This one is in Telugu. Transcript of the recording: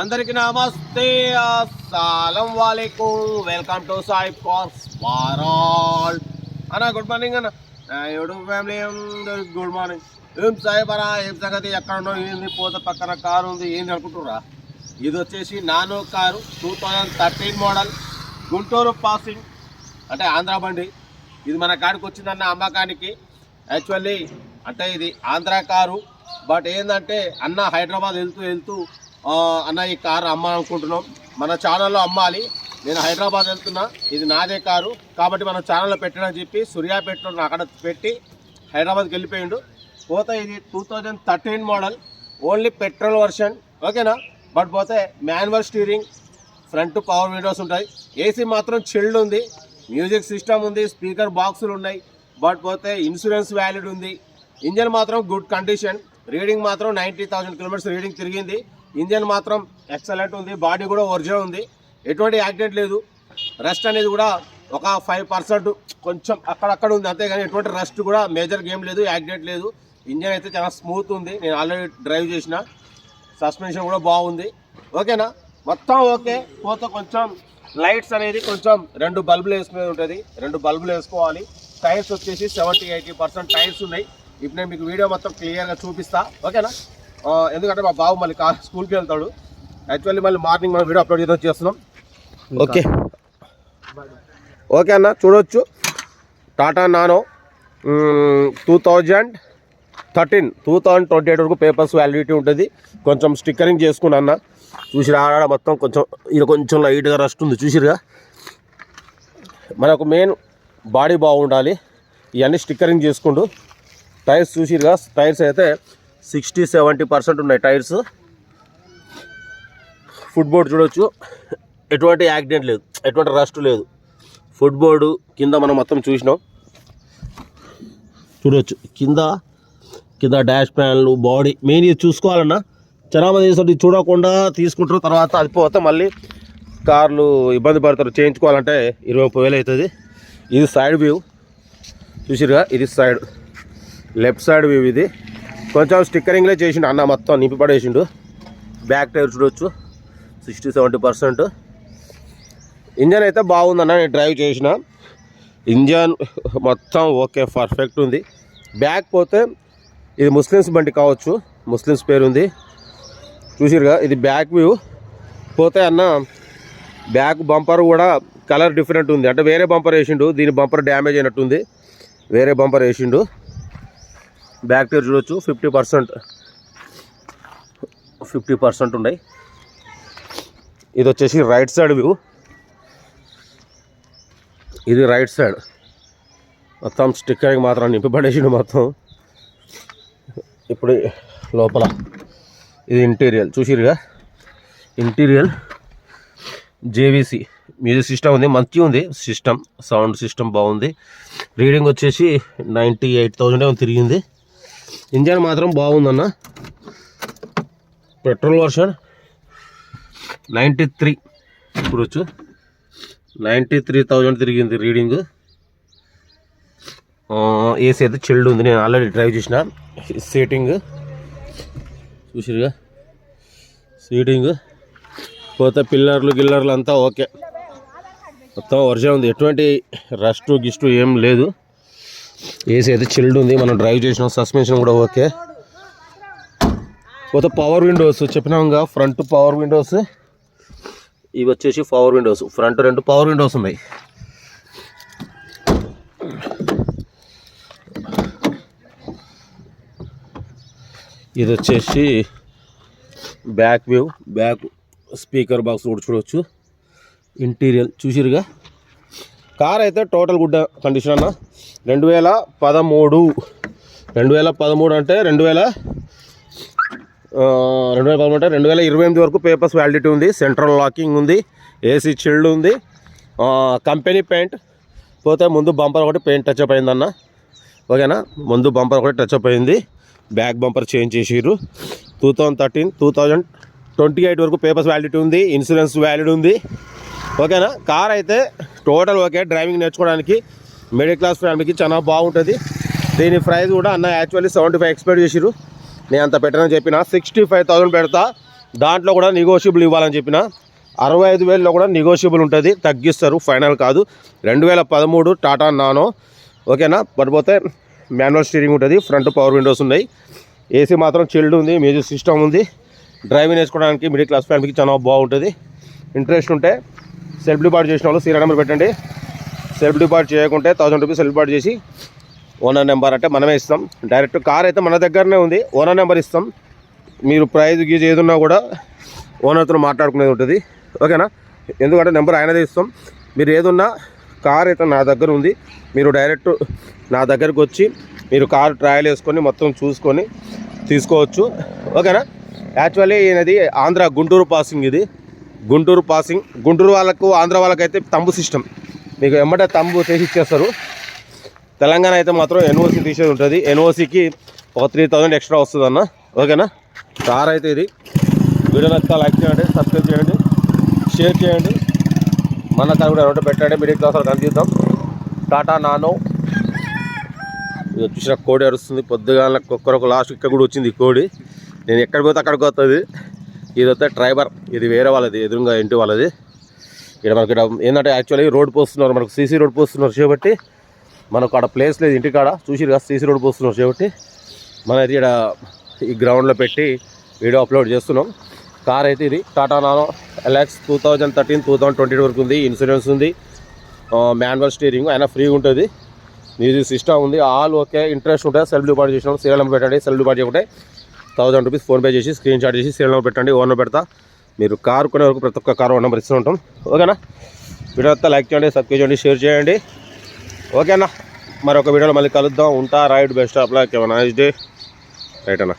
అందరికి నమస్తే అస్సలం వాలేకుం. వెల్కమ్ టు సాయి కార్స్ వారాల్. అన్న గుడ్ మార్నింగ్ అన్న. ఎవడు ఫ్యామిలీ గుడ్ మార్నింగ్. ఏం సాయిబ్ అన్న ఏం సంగతి? ఎక్కడ ఉన్నావు ఏంది? పోత పక్కన కారు ఉంది ఏంది అనుకుంటురా ఇది వచ్చేసి Nano car two thousand thirteen model Guntur passing అంటే ఆంధ్ర బండి. ఇది మన కాడికి వచ్చిందన్న అమ్మకానికి యాక్చువల్లీ అంటే ఇది ఆంధ్ర కారు బట్ ఏంటంటే అన్న హైదరాబాద్ వెళ్తూ వెళ్తూ అన్న ఈ కారు అమ్మాలనుకుంటున్నాం. మన ఛానల్లో అమ్మాలి. నేను హైదరాబాద్ వెళ్తున్నా. ఇది నాదే కారు. కాబట్టి మన ఛానల్లో పెట్టడం చెప్పి సూర్యాపేటలో అక్కడ పెట్టి హైదరాబాద్కి వెళ్ళిపోయిండు. పోతే ఇది two thousand thirteen model only petrol version ఓకేనా బట్ పోతే manual steering front power windows ఉంటాయి. ఏసీ మాత్రం చిల్డ్ ఉంది. మ్యూజిక్ సిస్టమ్ ఉంది. స్పీకర్ బాక్సులు ఉన్నాయి. బట్ పోతే ఇన్సూరెన్స్ వ్యాలిడ్ ఉంది. ఇంజన్ మాత్రం గుడ్ కండిషన్ రీడింగ్ మాత్రం నైంటీ థౌసండ్ కిలోమీటర్స్ రీడింగ్ తిరిగింది. ఇంజన్ మాత్రం ఎక్సలెంట్ ఉంది బాడీ కూడా ఒరిజినల్ ఉంది. ఎటువంటి యాక్సిడెంట్ లేదు. రెస్ట్ అనేది కూడా ఒక ఫైవ్ పర్సెంట్ కొంచెం అక్కడక్కడ ఉంది అంతేగాని ఎటువంటి రెస్ట్ కూడా మేజర్ గేమ్ లేదు యాక్సిడెంట్ లేదు. ఇంజన్ అయితే చాలా స్మూత్ ఉంది నేను ఆల్రెడీ డ్రైవ్ చేసిన. సస్పెన్షన్ కూడా బాగుంది. ఓకేనా మొత్తం ఓకే పోతే కొంచెం లైట్స్ అనేది కొంచెం రెండు బల్బులు వేసుకునేది ఉంటుంది. రెండు బల్బులు వేసుకోవాలి. టైర్స్ వచ్చేసి సెవెంటీ ఎయిటీ పర్సెంట్ టైర్స్ ఉన్నాయి. ఇప్పుడు నేను మీకు వీడియో మొత్తం క్లియర్గా చూపిస్తా. ఓకేనా ఎందుకంటే మా బాబు మళ్ళీ స్కూల్కి వెళ్తాడు. యాక్చువల్లీ మళ్ళీ మార్నింగ్ మనం వీడియో అప్లోడ్ చేద్దాం చేస్తున్నాం. ఓకే. ఓకే అన్న చూడొచ్చు. Tata Nano two thousand thirteen two thousand twenty eight వరకు పేపర్స్ వ్యాలిడిటీ ఉంటుంది. కొంచెం స్టిక్కరింగ్ చేసుకున్నా అన్న. చూసిరా ఆడ మొత్తం కొంచెం ఇది కొంచెం లైట్గా రస్ట్ ఉంది. చూసిరుగా? మనకు మెయిన్ బాడీ బాగుండాలి. ఇవన్నీ స్టిక్కరింగ్ చేసుకుంటూ టైర్స్ చూసిరుగా? టైర్స్ అయితే సిక్స్టీ సెవెంటీ పర్సెంట్ ఉన్నాయి టైర్స్. ఫుట్ చూడవచ్చు చూడొచ్చు. ఎటువంటి యాక్సిడెంట్ లేదు. ఎటువంటి రస్ట్ లేదు. ఫుడ్ బోర్డు కింద మనం మొత్తం చూసినాం. చూడొచ్చు. కింద కింద డాష్ ప్యాన్లు బాడీ. మెయిన్ ఇది చూసుకోవాలన్నా చాలా మంది చూడకుండా తీసుకుంటారు. తర్వాత అది పోతే మళ్ళీ కార్లు ఇబ్బంది పడతారు. చేయించుకోవాలంటే ఇరవై ముప్పై వేలు అవుతుంది. ఇది సైడ్ వ్యూ చూసిరుగా ఇది సైడ్ లెఫ్ట్ సైడ్ వ్యూ ఇది. కొంచెం స్టిక్కరింగ్లే చేసిండు అన్న మొత్తం నింపి పడేసిండు. బ్యాక్ టైర్ చూడొచ్చు. సిక్స్టీ సెవెంటీ పర్సెంట్ ఇంజన్ అయితే బాగుందన్న నేను డ్రైవ్ చేసిన. ఇంజన్ మొత్తం ఓకే పర్ఫెక్ట్ ఉంది. బ్యాక్ పోతే ఇది ముస్లిమ్స్ బండి కావచ్చు ముస్లిమ్స్ పేరు ఉంది. చూసిరుగా ఇది బ్యాక్ వ్యూ పోతే అన్న బ్యాక్ బంపర్ కూడా కలర్ డిఫరెంట్ ఉంది. అంటే వేరే బంపర్ వేసిండు దీని బంపర్ డ్యామేజ్ అయినట్టుంది. వేరే బంపర్ వేసిండు. బ్యాక్ టైర్ చూడొచ్చు. Fifty percent. ఫిఫ్టీ పర్సెంట్ ఉన్నాయి. ఇది వచ్చేసి రైట్ సైడ్ వ్యూ ఇది రైట్ సైడ్ మొత్తం స్టిక్కర్కి మాత్రం నింపబడేసిండు మొత్తం. ఇప్పుడు లోపల. ఇది ఇంటీరియల్ చూసిరుగా ఇంటీరియల్ జేవిసి మ్యూజిక్ సిస్టమ్ ఉంది. మంచిగా ఉంది. సిస్టమ్ సౌండ్ సిస్టమ్ బాగుంది. రీడింగ్ వచ్చేసి నైంటీ ఎయిట్ థౌజండ్ ఏమో తిరిగింది. ఇంజన్ మాత్రం బాగుందన్న. Petrol version ninety three. చూడొచ్చు నైంటీ త్రీ థౌజండ్ తిరిగింది రీడింగ్. ఏసీ అయితే చిల్డ్ ఉంది. నేను ఆల్రెడీ డ్రైవ్ చేసిన సీటింగ్. చూసిరుగా సీటింగ్. పోతే పిల్లర్లు గిల్లర్లు అంతా ఓకే. మొత్తం వర్షం ఉంది. ఎటువంటి రష్టు గిస్టు ఏం లేదు. ఏసీ అయితే చిల్డ్ ఉంది. మనం డ్రైవ్ చేసిన. సస్పెన్షన్ కూడా ఓకే పోతే పవర్ విండోస్ చెప్పినాముగా ఫ్రంట్ పవర్ విండోస్ ఇవి వచ్చేసి పవర్ విండోస్ ఫ్రంట్ రెండు పవర్ విండోస్ ఉన్నాయి. ఇది వచ్చేసి back view back speaker box కూడా చూడవచ్చు ఇంటీరియర్ చూసిరుగా కార్ అయితే టోటల్ గుడ్ కండిషన్ అన్న. రెండు వేల పదమూడు. రెండు వేల పదమూడు అంటే రెండు వేల రెండు వేల పదమూడు అంటే రెండు వేల ఇరవై ఎనిమిది వరకు పేపర్స్ వ్యాలిడిటీ ఉంది. సెంట్రల్ లాకింగ్ ఉంది. ఏసీ చిల్డ్ ఉంది. Company paint. పోతే ముందు బంపర్ ఒకటి పెయింట్ టచ్ అప్ అయిందన్న. ఓకేనా? ముందు బంపర్ ఒకటి టచ్ అప్ అయింది. బ్యాక్ బంపర్ చేంజ్ చేసిర్రు. Two thousand thirteen two thousand twenty eight వరకు పేపర్స్ వ్యాలిడిటీ ఉంది. ఇన్సూరెన్స్ వ్యాలిడ్ ఉంది. ఓకేనా? కార్ అయితే టోటల్ ఓకే. డ్రైవింగ్ నేర్చుకోవడానికి మిడిల్ క్లాస్ ఫ్యామిలీకి చాలా బాగుంటుంది. దీని ప్రైస్ కూడా అన్న యాక్చువల్లీ సెవెంటీ ఫైవ్ ఎక్స్పెక్ట్ చేసిరు నేను అంత పెట్టనని చెప్పిన. సిక్స్టీ ఫైవ్ థౌసండ్ పెడతా. దాంట్లో కూడా నెగోషియబుల్ ఇవ్వాలని చెప్పిన. అరవై ఐదు వేలలో కూడా నెగోషియబుల్ ఉంటుంది. తగ్గిస్తారు. ఫైనల్ కాదు. రెండు వేల పదమూడు టాటా నానో ఓకేనా? పడిపోతే మాన్యువల్ స్టీరింగ్ ఉంటుంది. ఫ్రంట్ పవర్ విండోస్ ఉన్నాయి. ఏసీ మాత్రం చిల్డ్ ఉంది. మ్యూజిక్ సిస్టమ్ ఉంది. డ్రైవింగ్ వేసుకోవడానికి మిడిల్ క్లాస్ ఫ్యామిలీకి చాలా బాగుంటుంది. ఇంట్రెస్ట్ ఉంటే సెల్ఫ్ డిపార్ట్ చేసిన వాళ్ళు సీరియల్ నెంబర్ పెట్టండి. సెల్ఫ్ డిపార్ట్ చేయకుంటే థౌసండ్ రూపీస్ సెల్ఫ్ డిపార్ట్ చేసి ఓనర్ నెంబర్ అంటే మనమే ఇస్తాం. డైరెక్ట్ కార్ అయితే మన దగ్గరనే ఉంది. ఓనర్ నెంబర్ ఇస్తాం. మీరు ప్రైజ్ గీజ్ ఏదున్నా కూడా ఓనర్తో మాట్లాడుకునేది ఉంటుంది. ఓకేనా? ఎందుకంటే నెంబర్ ఆయనదే ఇస్తాం. మీరు ఏదున్నా కార్ అయితే నా దగ్గర ఉంది. మీరు డైరెక్ట్ నా దగ్గరకు వచ్చి మీరు కార్ ట్రయల్ వేసుకొని మొత్తం చూసుకొని తీసుకోవచ్చు. ఓకేనా? యాక్చువల్లీ ఈయనది ఆంధ్ర గుంటూరు పాసింగ్ ఇది. గుంటూరు పాసింగ్ గుంటూరు వాళ్ళకు ఆంధ్ర వాళ్ళకైతే తంబు సిస్టమ్ మీకు ఎమ్మటే తంబు చేసి ఇచ్చేస్తారు. తెలంగాణ అయితే మాత్రం ఎన్ఓసి తీసేది ఉంటుంది. ఎన్ఓసికి ఒక త్రీ థౌజండ్ ఎక్స్ట్రా వస్తుంది అన్న ఓకేనా? కార్ అయితే ఇది. వీడియో నచ్చితే లైక్ చేయండి సబ్స్క్రైబ్ చేయండి షేర్ చేయండి. మన కార్ కూడా ఎవరో పెట్టండి మిడిల్ క్లాస్ వాళ్ళకి అందిద్దాం టాటా నానో. ఇది వచ్చేసిన కోడి అరుస్తుంది. పొద్దుగాల ఒక్కరొక లాస్ట్ ఇక్కడ కూడా వచ్చింది కోడి. నేను ఎక్కడ పోతే అక్కడికి వస్తుంది. ఇది డ్రైవర్. ఇది వేరే వాళ్ళది ఎదురుగా ఇంటి వాళ్ళది. ఇక్కడ మనకి ఇక్కడ ఏంటంటే యాక్చువల్లీ రోడ్ పోస్తున్నారు మనకు సీసీ రోడ్ పోస్తున్నారు కాబట్టి మనకు అక్కడ ప్లేస్ లేదు ఇంటికాడ చూసిరు కదా సీసీ రోడ్ పోస్తున్నారు కాబట్టి మన అయితే ఇక్కడ ఈ గ్రౌండ్లో పెట్టి వీడియో అప్లోడ్ చేస్తున్నాం. కార్ అయితే ఇది Tata Nano Elkos two thousand thirteen two thousand twenty వరకు ఉంది ఇన్సూరెన్స్ ఉంది. మాన్యువల్ స్టీరింగ్ అయినా ఫ్రీగా ఉంటుంది. మ్యూజిక్ సిస్టమ్ ఉంది ఆల్ ఓకే ఇంట్రెస్ట్ ఉంటే సెల్ఫ్ డిపాజిట్ చేసినాం సీరియల్ నెంబర్ పెట్టండి సెల్ఫ్ డిపాజిట్ ఒకటే థౌసండ్ రూపీస్ ఫోన్పే చేసి స్క్రీన్ షాట్ చేసి సీరియల్ నెంబర్ పెట్టండి ఓనర్ పెడతా. మీరు కారు కొనే వరకు ప్రతి ఒక్క కార్ నెంబర్ ఇస్తూ ఉంటాం. ఓకేనా? వీడియో అంతా లైక్ చేయండి సబ్స్క్రైబ్ చేయండి షేర్ చేయండి. ఓకేనా? మరొక వీడియోలో మళ్ళీ కలుద్దాం. ఉంటా right best of luck nice day right అన్న?